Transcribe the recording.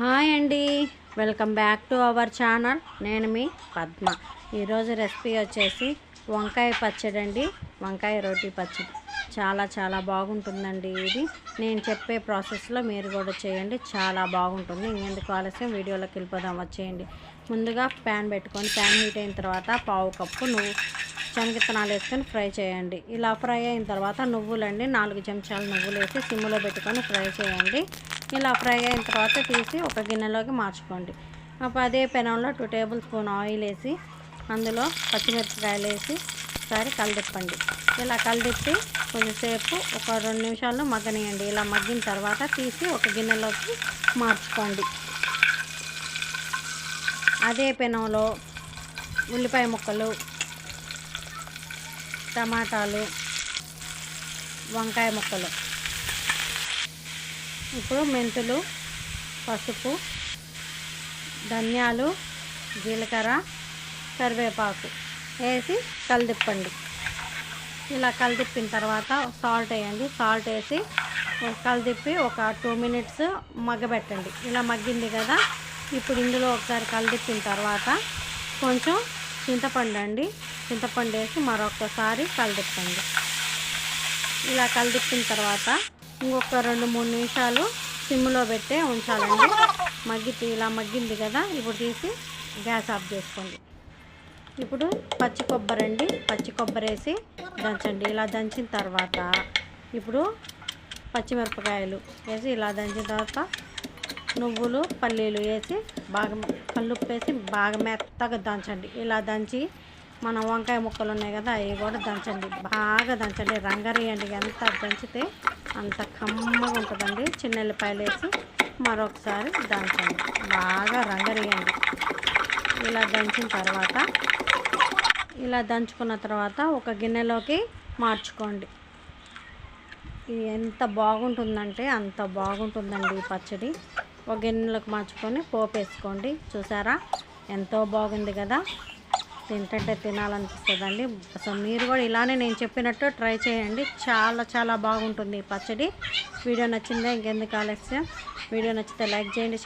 Hi అండి. Welcome back to our channel. నేను మీ పద్మ. ఈరోజు రెసిపీ వచ్చేసి వంకాయ పచ్చడి అండి. వంకాయ రోటీ పచ్చడి. చాలా చాలా బాగుంటుందండి ఇది. నేను చెప్పే ప్రాసెస్లో మీరు కూడా చేయండి. చాలా బాగుంటుంది. ఇంకెందుకు ఆలస్యం? వీడియోలోకి వెళ్ళిపోదాం. వచ్చేయండి. ముందుగా ప్యాన్ పెట్టుకొని ప్యాన్ హీట్ అయిన తర్వాత పావు కప్పు నువ్వు శనగిత్తనాలు వేసుకొని ఫ్రై చేయండి. ఇలా ఫ్రై అయిన తర్వాత నువ్వులండి నాలుగు చెంచాలు నువ్వులు వేసి సిమ్లో పెట్టుకొని ఫ్రై చేయండి. ఇలా ఫ్రై అయిన తర్వాత తీసి ఒక గిన్నెలోకి మార్చుకోండి. అప్పుడు అదే పెనంలో టూ టేబుల్ స్పూన్ ఆయిల్ వేసి అందులో పచ్చిమిరపకాయలు వేసి ఒకసారి కలిదిప్పండి. ఇలా కలిదిప్పి కొంచెంసేపు ఒక రెండు నిమిషాలు మగ్గనియండి. ఇలా మగ్గిన తర్వాత తీసి ఒక గిన్నెలోకి మార్చుకోండి. అదే పెనంలో ఉల్లిపాయ ముక్కలు టమాటాలు వంకాయ ముక్కలు. ఇప్పుడు మెంతులు పసుపు ధనియాలు జీలకర్ర కరివేపాకు వేసి కలిదిప్పండి. ఇలా కలిదిప్పిన తర్వాత సాల్ట్ వేయండి. సాల్ట్ వేసి కలిదిప్పి ఒక టూ మినిట్స్ మగ్గబెట్టండి. ఇలా మగ్గింది కదా? ఇప్పుడు ఇందులో ఒకసారి కలిదిప్పిన తర్వాత కొంచెం చింతపండు అండి. చింతపండు వేసి మరొకసారి కలిదిప్పండి. ఇలా కలిదిప్పిన తర్వాత ఇంకొక రెండు మూడు నిమిషాలు సిమ్లో పెట్టే ఉంచాలండి. మగ్గితే ఇలా మగ్గింది కదా ఇప్పుడు తీసి గ్యాస్ ఆఫ్ చేసుకోండి. ఇప్పుడు పచ్చి కొబ్బరి అండి పచ్చి కొబ్బరి వేసి దంచండి. ఇలా దంచిన తర్వాత ఇప్పుడు పచ్చిమిరపకాయలు వేసి ఇలా దంచిన తర్వాత నువ్వులు పల్లీలు వేసి బాగా కల్లుప్పు వేసి బాగా మెత్తగా దంచండి. ఇలా దంచి మన వంకాయ ముక్కలు ఉన్నాయి కదా అవి కూడా దంచండి. బాగా దంచండి. రంగరేయండి. ఎంత దంచితే అంత కమ్మగా ఉంటుందండి. చిన్న ఎల్లిపాయలు వేసి మరొకసారి దంచండి. బాగా రంగరేయండి. ఇలా దంచిన తర్వాత ఇలా దంచుకున్న తర్వాత ఒక గిన్నెలోకి మార్చుకోండి. ఇది ఎంత బాగుంటుందంటే అంత బాగుంటుందండి ఈ పచ్చడి. ఒక గిన్నెలోకి మార్చుకొని పోపు వేసుకోండి చూసారా? ఎంతో బాగుంది కదా? తింటే తినాలనిపిస్తుందండి. అసలు మీరు కూడా ఇలానే నేను చెప్పినట్టు ట్రై చేయండి. చాలా చాలా బాగుంటుంది ఈ పచ్చడి. వీడియో నచ్చిందా? ఇంకెందుకు ఆలస్యం? వీడియో నచ్చితే లైక్ చేయండి